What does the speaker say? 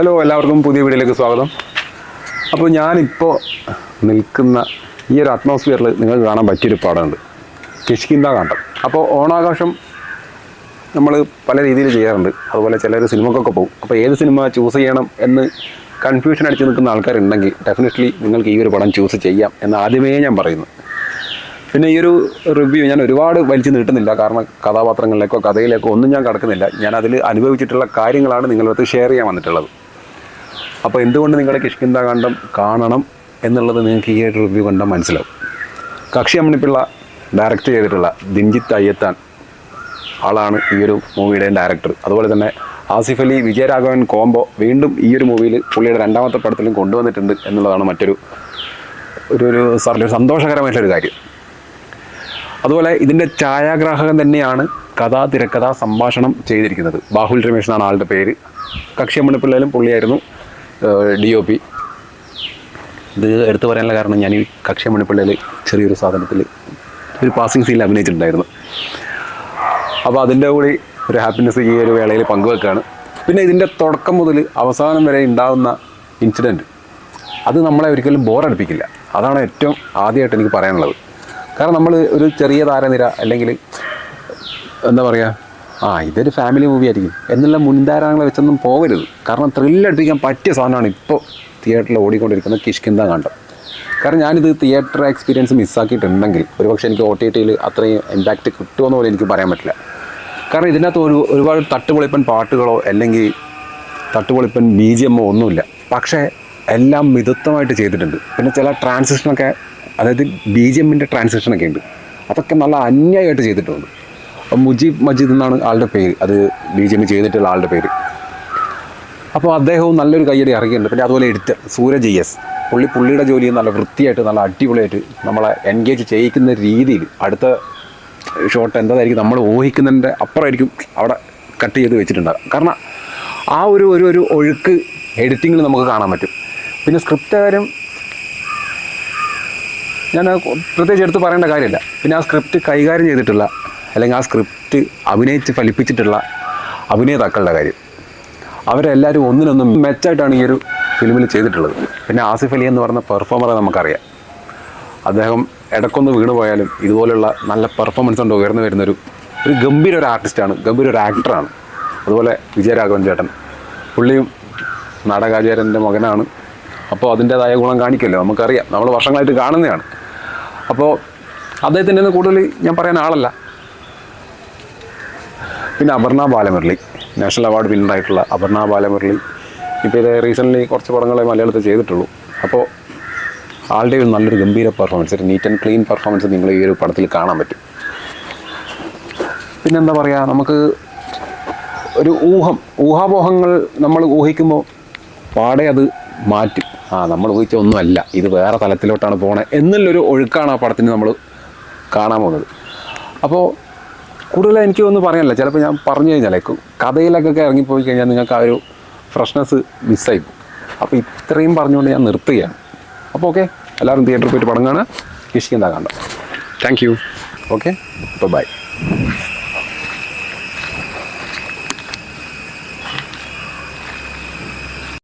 Hello എല്ലാവർക്കും പുതിയ വീഡിയോയിലേക്ക് സ്വാഗതം. അപ്പോൾ ഞാനിപ്പോൾ നിൽക്കുന്ന ഈ ഒരു അറ്റ്മോസ്ഫിയറിൽ നിങ്ങൾക്ക് കാണാൻ പറ്റിയൊരു പാടമുണ്ട്. കിഷ്കിന്ത കാണ്ടം. അപ്പോൾ ഓണാഘോഷം നമ്മൾ പല രീതിയിൽ ചെയ്യാറുണ്ട്. അതുപോലെ ചിലർ സിനിമക്കൊക്കെ പോകും. അപ്പോൾ ഏത് സിനിമ ചൂസ് ചെയ്യണം എന്ന് കൺഫ്യൂഷൻ അടിച്ച് നിൽക്കുന്ന ആൾക്കാരുണ്ടെങ്കിൽ ഡെഫിനറ്റ്ലി നിങ്ങൾക്ക് ഈ ഒരു പടം ചൂസ് ചെയ്യാം എന്ന് ആദ്യമേ ഞാൻ പറയുന്നു. പിന്നെ ഈ ഒരു റിവ്യൂ ഞാൻ ഒരുപാട് വലിച്ചു നീട്ടുന്നില്ല. കാരണം കഥാപാത്രങ്ങളിലേക്കോ കഥയിലേക്കോ ഒന്നും ഞാൻ കടക്കുന്നില്ല. ഞാൻ അതിൽ അനുഭവിച്ചിട്ടുള്ള കാര്യങ്ങളാണ് നിങ്ങളടുത്ത് ഷെയർ ചെയ്യാൻ വന്നിട്ടുള്ളത്. അപ്പോൾ എന്തുകൊണ്ട് നിങ്ങളുടെ കിഷ്കിന്ത കാണ്ഡം കാണണം എന്നുള്ളത് നിങ്ങൾക്ക് ഈ ഒരു റിവ്യൂ കണ്ടാൽ മനസ്സിലാവും. കക്ഷി അമ്മണിപ്പിള്ള ഡയറക്റ്റ് ചെയ്തിട്ടുള്ള ദിഞ്ജിത്ത് അയ്യത്താൻ ആളാണ് ഈ ഒരു മൂവിയുടെ ഡയറക്ടർ അതുപോലെ തന്നെ ആസിഫ് അലി വിജയരാഘവൻ കോംബോ വീണ്ടും ഈ ഒരു മൂവിയിൽ പുള്ളിയുടെ രണ്ടാമത്തെ പടത്തിലും കൊണ്ടുവന്നിട്ടുണ്ട് എന്നുള്ളതാണ് മറ്റൊരു ഒരു ഒരു സാറിന്റെ ഒരു സന്തോഷകരമായിട്ടൊരു കാര്യം. അതുപോലെ ഇതിന്റെ ഛായാഗ്രാഹകൻ തന്നെയാണ് കഥാ തിരക്കഥ സംഭാഷണം ചെയ്തിരിക്കുന്നത്. ബാഹുൽ രമേഷ് എന്നാണ് ആളുടെ പേര്. കക്ഷിയമ്മണിപ്പിള്ളയിലും പുള്ളിയായിരുന്നു ഡി ഒ പി. ഇത് എടുത്തു പറയാനുള്ള കാരണം ഞാൻ ഈ കക്ഷിയമ്മണിപ്പിള്ളയിൽ ചെറിയൊരു സാധനത്തിൽ ഒരു പാസിംഗ് സീനിൽ അഭിനയിച്ചിട്ടുണ്ടായിരുന്നു. അപ്പോൾ അതിന്റെ കൂടി ഒരു ഹാപ്പിനെസ് ഈ ഒരു വേളയിൽ പങ്കുവെക്കുകയാണ് പിന്നെ ഇതിന്റെ തുടക്കം മുതൽ അവസാനം വരെ ഉണ്ടാകുന്ന ഇൻസിഡന്റ് അത് നമ്മളെ ഒരിക്കലും ബോറടിപ്പിക്കില്ല അതാണ് ഏറ്റവും ആദ്യമായിട്ട് എനിക്ക് പറയാനുള്ളത്. കാരണം നമ്മൾ ഒരു ചെറിയ താരനിര അല്ലെങ്കിൽ എന്താ പറയുക ആ ഇതൊരു ഫാമിലി മൂവി ആയിരിക്കും. എന്നുള്ള മുൻധാരണകളെ വെച്ചൊന്നും പോകരുത്. കാരണം ത്രില്ലടിപ്പിക്കാൻ പറ്റിയ സാധനമാണ് ഇപ്പോൾ തിയേറ്ററിൽ ഓടിക്കൊണ്ടിരിക്കുന്ന കിഷ്കിന്ത കണ്ടം കാരണം ഞാനിത് തിയേറ്റർ എക്സ്പീരിയൻസ് മിസ്സാക്കിയിട്ടുണ്ടെങ്കിൽ ഒരുപക്ഷെ എനിക്ക് ഒ ടി ടിയിൽ അത്രയും ഇമ്പാക്റ്റ് കിട്ടുമെന്ന് പോലും എനിക്ക് പറയാൻ പറ്റില്ല. കാരണം ഇതിനകത്ത് ഒരു ഒരുപാട് തട്ടുപൊളിപ്പൻ പാട്ടുകളോ അല്ലെങ്കിൽ തട്ടുപൊളിപ്പൻ ബി ജി എമ്മോ ഒന്നുമില്ല. പക്ഷേ എല്ലാം മിതത്വമായിട്ട് ചെയ്തിട്ടുണ്ട്. പിന്നെ ചില ട്രാൻസിഷനൊക്കെ അതായത് ബി ജി എമ്മിന്റെ ട്രാൻസിഷനൊക്കെ ഉണ്ട്. അതൊക്കെ നല്ല അന്യായമായിട്ട് ചെയ്തിട്ടുണ്ട്. മുജീബ് മജീദ് എന്നാണ് ആളുടെ പേര്. അത് ബി ജെ പി ചെയ്തിട്ടുള്ള ആളുടെ പേര്. അപ്പോൾ അദ്ദേഹവും നല്ലൊരു കയ്യടി ഇറങ്ങിയിട്ടുണ്ട്. പിന്നെ അതുപോലെ എഡിറ്റർ സൂരജ് എസ്. പുള്ളി പുള്ളിയുടെ ജോലി നല്ല വൃത്തിയായിട്ട് നല്ല അടിപൊളിയായിട്ട് നമ്മളെ എൻഗേജ് ചെയ്യിക്കുന്ന രീതിയിൽ അടുത്ത ഷോട്ട് എന്തായിരിക്കും നമ്മൾ ഊഹിക്കുന്നതിന്റെ അപ്പുറമായിരിക്കും അവിടെ കട്ട് ചെയ്ത് വെച്ചിട്ടുണ്ടാകും കാരണം ആ ഒരു ഒരു ഒരു ഒഴുക്ക് എഡിറ്റിങ്ങിൽ നമുക്ക് കാണാൻ പറ്റും. പിന്നെ സ്ക്രിപ്റ്റ് കാര്യം ഞാൻ പ്രത്യേകിച്ച് എടുത്ത് പറയേണ്ട കാര്യമില്ല. പിന്നെ ആ സ്ക്രിപ്റ്റ് കൈകാര്യം ചെയ്തിട്ടുള്ള അല്ലെങ്കിൽ ആ സ്ക്രിപ്റ്റ് അഭിനയിച്ച് ഫലിപ്പിച്ചിട്ടുള്ള അഭിനേതാക്കളുടെ കാര്യം. അവരെല്ലാവരും ഒന്നിനൊന്നും മെച്ചായിട്ടാണ് ഈ ഒരു ഫിലിമിൽ ചെയ്തിട്ടുള്ളത്. പിന്നെ ആസിഫ് അലി എന്ന് പറഞ്ഞ പെർഫോമറെ നമുക്കറിയാം. അദ്ദേഹം ഇടക്കൊന്ന് വീണ് പോയാലും ഇതുപോലെയുള്ള നല്ല പെർഫോമൻസ് കൊണ്ട് ഉയർന്നു വരുന്നൊരു ഒരു ഗംഭീര ഒരു ആർട്ടിസ്റ്റാണ് ഗംഭീര ഒരു ആക്ടറാണ് അതുപോലെ വിജയരാഘവൻ ചേട്ടൻ. പുള്ളിയും നാടകാചാര്യന്റെ മകനാണ്. അപ്പോൾ അതിന്റേതായ ഗുണം കാണിക്കല്ലോ നമുക്കറിയാം. നമ്മൾ വർഷങ്ങളായിട്ട് കാണുന്നതാണ്. അപ്പോൾ അദ്ദേഹത്തിന്റെ കൂടുതൽ ഞാൻ പറയാൻ ആളല്ല. പിന്നെ അപർണ ബാലമുരളി. നാഷണൽ അവാർഡ് വിന്നറായിട്ടുള്ള അപർണ ബാലമുരളി. ഇപ്പോൾ ഇത് റീസെന്റ്ലി കുറച്ച് പടങ്ങളെ മലയാളത്തിൽ ചെയ്തിട്ടുള്ളൂ. അപ്പോൾ ആളുടെ ഒരു നല്ലൊരു ഗംഭീര പെർഫോമൻസ് ഒരു നീറ്റ് ആൻഡ് ക്ലീൻ പെർഫോമൻസ് നിങ്ങൾ ഈ ഒരു പടത്തിൽ കാണാൻ പറ്റും. പിന്നെന്താ പറയുക നമുക്ക് ഒരു ഊഹം ഊഹാപോഹങ്ങൾ നമ്മൾ ഊഹിക്കുമ്പോൾ പാടെ അത് മാറ്റും. ആ നമ്മൾ ഊഹിച്ച ഒന്നുമല്ല ഇത് വേറെ തലത്തിലോട്ടാണ് പോണേ എന്നുള്ളൊരു ഒഴുക്കാണ് ആ പടത്തിന് നമ്മൾ കാണാൻ പോകുന്നത്. അപ്പോൾ കൂടുതൽ എനിക്ക് ഒന്നും പറയാനില്ല. ചിലപ്പോൾ ഞാൻ പറഞ്ഞു കഴിഞ്ഞാലേ കഥയിലൊക്കെ ഇറങ്ങിപ്പോയി കഴിഞ്ഞാൽ നിങ്ങൾക്ക് ആ ഒരു ഫ്രഷ്നെസ് മിസ്സായി അപ്പോൾ ഇത്രയും പറഞ്ഞുകൊണ്ട് ഞാൻ നിർത്തുകയാണ്. അപ്പോൾ ഓക്കെ എല്ലാവരും തിയേറ്ററിൽ പോയിട്ട് പടം കാണുക. കണ്ടോ താങ്ക് യു ഓക്കെ അപ്പോൾ ബൈ